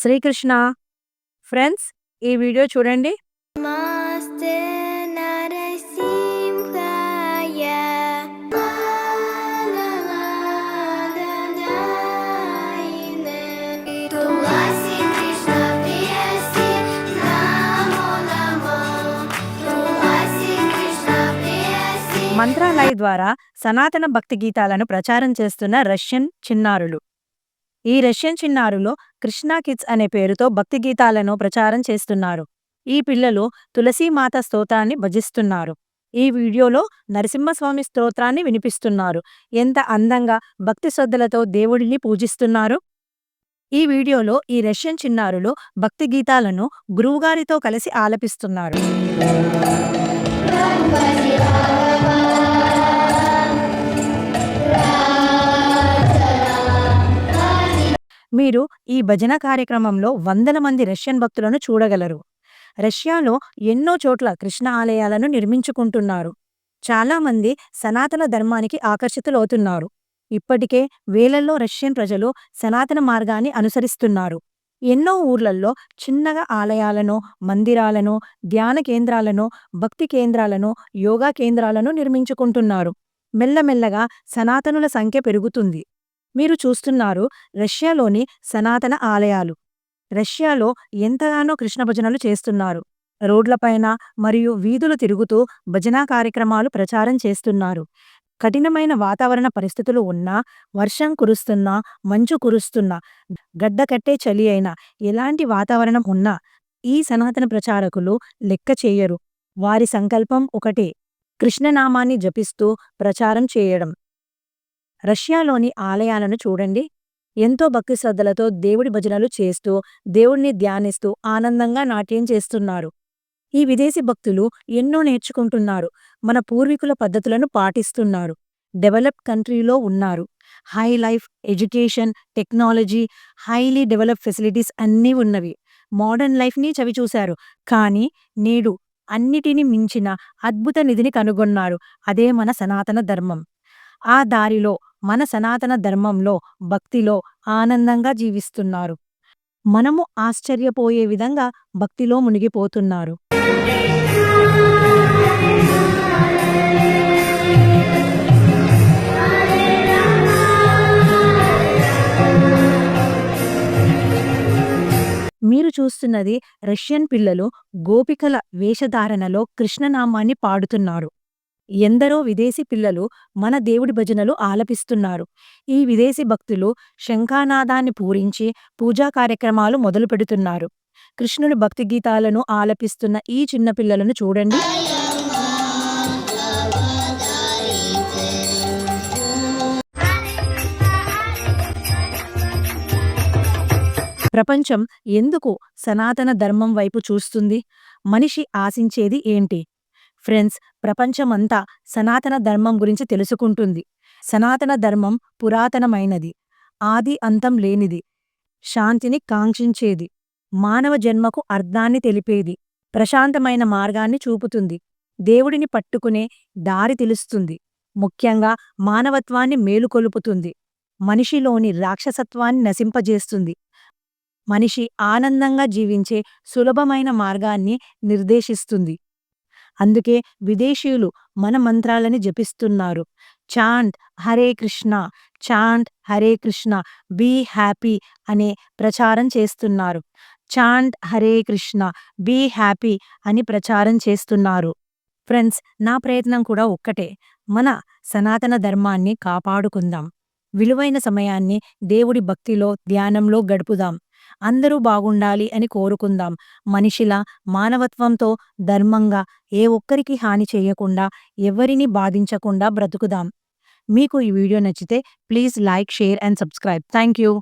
Srikrishna. Friends ఈ video చూడండి. మంత్రాలయ ద్వారా సనాతన భక్తి గీతాలను ప్రచారం చేస్తున్న రష్యన్ చిన్నారులు. ఈ రష్యన్ చిన్నారులో కృష్ణా కిడ్స్ అనే పేరుతో భక్తి గీతాలను ప్రచారం చేస్తున్నారు. ఈ పిల్లలు తులసీమాత స్తోత్రాన్ని భజిస్తున్నారు. ఈ వీడియోలో నరసింహస్వామి స్తోత్రాన్ని వినిపిస్తున్నారు. ఎంత అందంగా భక్తి శ్రద్ధలతో దేవుడిని పూజిస్తున్నారు. ఈ వీడియోలో ఈ రష్యన్ చిన్నారులు భక్తి గీతాలను గురువుగారితో కలిసి ఆలపిస్తున్నారు. మీరు ఈ భజన కార్యక్రమంలో వందల మంది రష్యన్ భక్తులను చూడగలరు. రష్యాలో ఎన్నో చోట్ల కృష్ణ ఆలయాలను నిర్మించుకుంటున్నారు. చాలా మంది సనాతన ధర్మానికి ఆకర్షితులవుతున్నారు. ఇప్పటికే వేలల్లో రష్యన్ ప్రజలు సనాతన మార్గాన్ని అనుసరిస్తున్నారు. ఎన్నో ఊర్లల్లో చిన్నగా ఆలయాలను మందిరాలను ధ్యాన కేంద్రాలను భక్తి కేంద్రాలను యోగా కేంద్రాలను నిర్మించుకుంటున్నారు. మెల్లమెల్లగా సనాతనుల సంఖ్య పెరుగుతుంది. మీరు చూస్తున్నారు రష్యాలోని సనాతన ఆలయాలు. రష్యాలో ఎంతగానో కృష్ణ భజనలు చేస్తున్నారు. రోడ్లపైన మరియు వీధులు తిరుగుతూ భజనా కార్యక్రమాలు ప్రచారం చేస్తున్నారు. కఠినమైన వాతావరణ పరిస్థితులు ఉన్నా వర్షం కురుస్తున్నా మంచు కురుస్తున్నా గడ్డకట్టే చలి అయినా ఎలాంటి వాతావరణం ఉన్నా ఈ సనాతన ప్రచారకులు లెక్క చేయరు. వారి సంకల్పం ఒకటే కృష్ణనామాన్ని జపిస్తూ ప్రచారం చేయడం. రష్యాలోని ఆలయాలను చూడండి. ఎంతో భక్తి శ్రద్ధలతో దేవుడి భజనలు చేస్తూ దేవుణ్ణి ధ్యానిస్తూ ఆనందంగా నాట్యం చేస్తున్నారు. ఈ విదేశీ భక్తులు ఎన్నో నేర్చుకుంటున్నారు మన పూర్వీకుల పద్ధతులను పాటిస్తున్నారు డెవలప్ కంట్రీలో ఉన్నారు. High life education technology highly develop facilities అన్నీ ఉన్నవి. మోడర్న్ లైఫ్ని చవిచూశారు కానీ నేడు అన్నిటిని మించిన అద్భుత నిధిని కనుగొన్నారు అదే మన సనాతన ధర్మం. ఆ దారిలో మన సనాతన ధర్మంలో భక్తిలో ఆనందంగా జీవిస్తున్నారు. మనము ఆశ్చర్యపోయే విధంగా భక్తిలో మునిగిపోతున్నారు. మీరు చూస్తున్నది రష్యన్ పిల్లలు గోపికల వేషధారణలో కృష్ణనామాన్ని పాడుతున్నారు. ఎందరో విదేశీ పిల్లలు మన దేవుడి భజనలు ఆలపిస్తున్నారు. ఈ విదేశీ భక్తులు శంఖానాదాన్ని పూరించి పూజా కార్యక్రమాలు మొదలు పెడుతున్నారు. కృష్ణుని భక్తి గీతాలను ఆలపిస్తున్న ఈ చిన్న పిల్లలను చూడండి. ప్రపంచం ఎందుకు సనాతన ధర్మం వైపు చూస్తుంది? మనిషి ఆశించేది ఏంటి? ఫ్రెండ్స్ ప్రపంచమంతా సనాతన ధర్మం గురించి తెలుసుకుంటుంది. సనాతన ధర్మం పురాతనమైనది. ఆది అంతం లేనిది. శాంతిని కాంక్షించేది. మానవ జన్మకు అర్థాన్ని తెలిపేది. ప్రశాంతమైన మార్గాన్ని చూపుతుంది. దేవుడిని పట్టుకునే దారి తెలుస్తుంది. ముఖ్యంగా మానవత్వాన్ని మేలుకొలుపుతుంది. మనిషిలోని రాక్షసత్వాన్ని నశింపజేస్తుంది. మనిషి ఆనందంగా జీవించే సులభమైన మార్గాన్ని నిర్దేశిస్తుంది. అందుకే విదేశీయులు మన మంత్రాలని జపిస్తున్నారు. Chant Hare Krishna chant Hare Krishna be happy అనే ప్రచారం చేస్తున్నారు. Chant Hare Krishna be happy అని ప్రచారం చేస్తున్నారు. ఫ్రెండ్స్ నా ప్రయత్నం కూడా ఒక్కటే. మన సనాతన ధర్మాన్ని కాపాడుకుందాం. విలువైన సమయాన్ని దేవుడి భక్తిలో ధ్యానంలో గడుపుదాం. అందరూ బాగుండాలి అని కోరుకుందాం. మనిషిలా మానవత్వంతో ధర్మంగా ఏ ఒక్కరికి హాని చేయకుండా ఎవరిని బాధించకుండా బ్రతుకుదాం. మీకు ఈ వీడియో నచ్చితే please like share and subscribe. Thank you